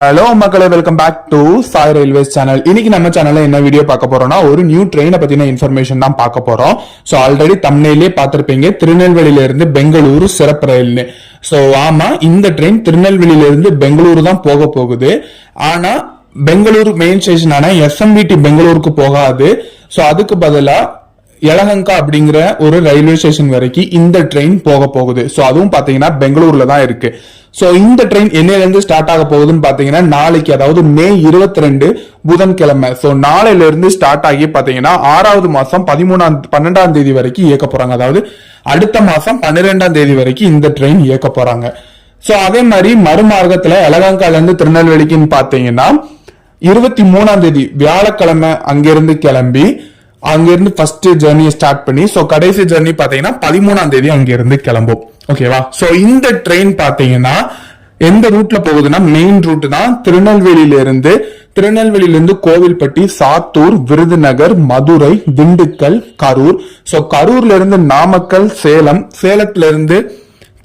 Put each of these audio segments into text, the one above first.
Hello மக்களே welcome back to Sai railways channel இன்னைக்கு நம்ம சேனல்ல என்ன வீடியோ பார்க்க போறோம்னா ஒரு நியூ ட்ரெயினை பத்தின இன்ஃபர்மேஷன் தான் பார்க்க போறோம். ஸோ ஆல்ரெடி தமிழ்லேயே பார்த்திருப்பீங்க திருநெல்வேலியில இருந்து பெங்களூரு சிறப்பு ரயில்னு. ஸோ ஆமா இந்த ட்ரெயின் திருநெல்வேலியில இருந்து பெங்களூரு தான் போக போகுது. ஆனா பெங்களூரு மெயின் ஸ்டேஷனான எஸ்எம்பிடி பெங்களூருக்கு போகாது. ஸோ அதுக்கு பதிலா எலகங்கா அப்படிங்கிற ஒரு ரயில்வே ஸ்டேஷன் வரைக்கும் இந்த ட்ரெயின் போக போகுது. ஸோ அதுவும் பாத்தீங்கன்னா பெங்களூர்ல தான் இருக்கு. ஸோ இந்த ட்ரெயின் என்னையிலேருந்து ஸ்டார்ட் ஆக போகுதுன்னு பார்த்தீங்கன்னா நாளைக்கு அதாவது மே இருபத்தி ரெண்டு புதன்கிழமை. ஸோ நாளையிலேருந்து ஸ்டார்ட் ஆகி பார்த்தீங்கன்னா ஆறாவது மாதம் பதிமூணாம் பன்னெண்டாம் தேதி வரைக்கும் இயக்க போகிறாங்க அதாவது அடுத்த மாதம் பன்னிரெண்டாம் தேதி வரைக்கும் இந்த ட்ரெயின் இயக்க போகிறாங்க ஸோ அதே மாதிரி மறுமார்க்கத்தில் எலகங்கால இருந்து திருநெல்வேலிக்குன்னு பார்த்தீங்கன்னா இருபத்தி மூணாம் தேதி வியாழக்கிழமை அங்கிருந்து கிளம்பி அங்கிருந்து ஃபர்ஸ்ட் ஜேர்னியை ஸ்டார்ட் பண்ணி ஸோ கடைசி ஜேர்னி பாத்தீங்கன்னா பதிமூணாம் தேதி அங்கிருந்து கிளம்பும். ஓகேவா ஸோ இந்த ட்ரெயின் பாத்தீங்கன்னா எந்த ரூட்ல போகுதுன்னா மெயின் ரூட் தான் திருநெல்வேலியில இருந்து திருநெல்வேலியில இருந்து கோவில்பட்டி சாத்தூர் விருதுநகர் மதுரை திண்டுக்கல் கரூர். ஸோ கரூர்ல இருந்து நாமக்கல் சேலம் சேலத்துல இருந்து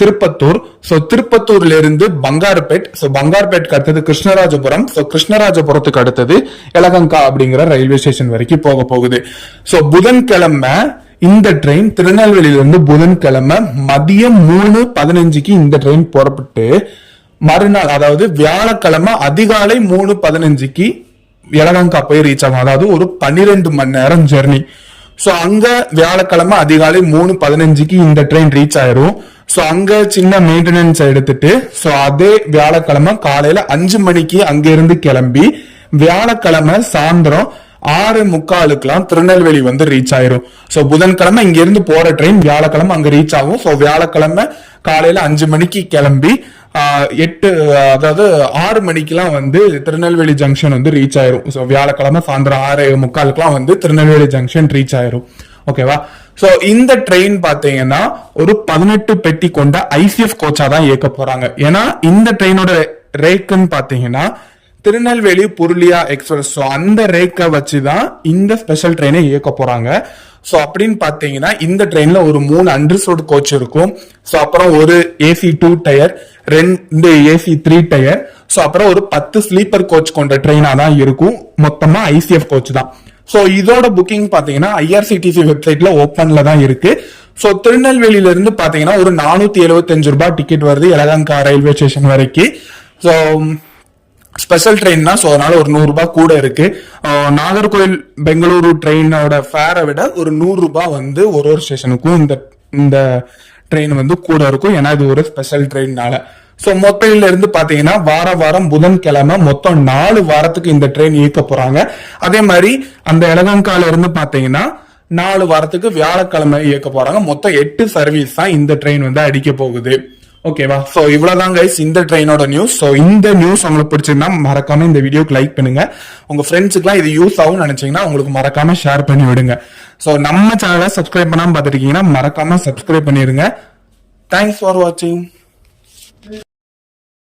திருப்பத்தூர். சோ திருப்பத்தூர்ல இருந்து பங்கார்பேட். சோ பங்கார்பேட்க்கு அடுத்தது கிருஷ்ணராஜபுரம். சோ கிருஷ்ணராஜபுரத்துக்கு அடுத்தது எலகங்கா அப்படிங்கிற ரயில்வே ஸ்டேஷன் வரைக்கும் போக போகுது. சோ புதன்கிழமை இந்த ட்ரெயின் திருநெல்வேலியில இருந்து புதன்கிழமை மதியம் மூணு பதினஞ்சுக்கு இந்த ட்ரெயின் புறப்பட்டு மறுநாள் அதாவது வியாழக்கிழமை அதிகாலை மூணு பதினஞ்சுக்கு எலகங்கா போய் ரீச் ஆகும். அதாவது ஒரு பன்னிரெண்டு மணி நேரம் ஜெர்னி ஸோ அங்க வியாழக்கிழமை அதிகாலை மூணு பதினஞ்சுக்கு இந்த ட்ரெயின் ரீச் ஆயிரும். ஸோ அங்க சின்ன மெயின்டெனன்ஸ் எடுத்துட்டு ஸோ அதே வியாழக்கிழமை காலையில அஞ்சு மணிக்கு அங்கேருந்து கிளம்பி வியாழக்கிழமை சாயந்தரம் ஆறு முக்காலுக்குலாம் திருநெல்வேலி வந்து ரீச் ஆயிரும். ஸோ புதன்கிழமை இங்கேருந்து போகிற போற ட்ரெயின் வியாழக்கிழமை அங்க ரீச் ஆகும். ஸோ வியாழக்கிழமை காலையில அஞ்சு மணிக்கு கிளம்பி எட்டு அதாவது ஆறு மணிக்கெல்லாம் வந்து திருநெல்வேலி ஜங்ஷன் வந்து ரீச் ஆயிரும். ஸோ வியாழக்கிழமை சாயந்தரம் ஆறு முக்காலுக்குலாம் வந்து திருநெல்வேலி ஜங்ஷன் ரீச் ஆயிரும். ஓகேவா ஸோ இந்த ட்ரெயின் பார்த்தீங்கன்னா ஒரு பதினெட்டு பெட்டி கொண்ட ஐசிஎஃப் கோச்சா தான் இயக்க போறாங்க. ஏன்னா இந்த ட்ரெயினோட ரேக்குன்னு பார்த்தீங்கன்னா திருநெல்வேலி புருலியா எக்ஸ்பிரஸ். ஸோ அந்த ரேக்கை வச்சு தான் இந்த ஸ்பெஷல் ட்ரெயினை இயக்க போகிறாங்க ஸோ அப்படின்னு பார்த்தீங்கன்னா இந்த ட்ரெயினில் ஒரு மூணு அண்டர்சோட் கோச் இருக்கும். ஸோ அப்புறம் ஒரு ஏசி டூ டயர் ரெண்டு ஏசி த்ரீ டயர் ஸோ அப்புறம் ஒரு பத்து ஸ்லீப்பர் கோச் கொண்ட ட்ரெயினாக தான் இருக்கும். மொத்தமாக ஐசிஎஃப் கோச் தான். ஸோ இதோட புக்கிங் பார்த்தீங்கன்னா ஐஆர்சிடிசி வெப்சைட்ல ஓப்பனில் தான் இருக்கு. ஸோ திருநெல்வேலியிலேருந்து பார்த்தீங்கன்னா ஒரு நானூற்றி எழுபத்தஞ்சு ரூபாய் டிக்கெட் வருது எலகங்கா ரயில்வே ஸ்டேஷன் வரைக்கும் ஸோ ஸ்பெஷல் ட்ரெயின் தான். ஸோ அதனால ஒரு நூறுரூபா கூட இருக்கு. நாகர்கோவில் பெங்களூரு ட்ரெயினோட ஃபேரை விட ஒரு நூறுரூபா வந்து ஒரு ஒரு ஸ்டேஷனுக்கும் இந்த இந்த ட்ரெயின் வந்து கூட இருக்கும். ஏன்னா இது ஒரு ஸ்பெஷல் ட்ரெயின்னால ஸோ மொத்தையில இருந்து பாத்தீங்கன்னா வார வாரம் புதன்கிழமை மொத்தம் நாலு வாரத்துக்கு இந்த ட்ரெயின் இயக்க போறாங்க. அதே மாதிரி அந்த எலகங்கால இருந்து பாத்தீங்கன்னா நாலு வாரத்துக்கு வியாழக்கிழமை இயக்க போறாங்க. மொத்தம் எட்டு சர்வீஸ் தான் இந்த ட்ரெயின் வந்து அடிக்க போகுது. ஓகேவா ஸோ இவ்வளோதான் கைஸ் இந்த ட்ரெயினோட நியூஸ் ஸோ இந்த நியூஸ் உங்களுக்கு பிடிச்சிருந்தா மறக்காம இந்த வீடியோக்கு லைக் பண்ணுங்க. உங்க ஃப்ரெண்ட்ஸுக்குலாம் இது யூஸ் ஆகும்னு நினைச்சீங்கன்னா உங்களுக்கு மறக்காம ஷேர் பண்ணி விடுங்க. ஸோ நம்ம சேனலை சப்ஸ்கிரைப் பண்ணாம பார்த்துருக்கீங்கன்னா மறக்காம சப்ஸ்கிரைப் பண்ணிடுங்க தேங்க்ஸ் ஃபார் வாட்சிங்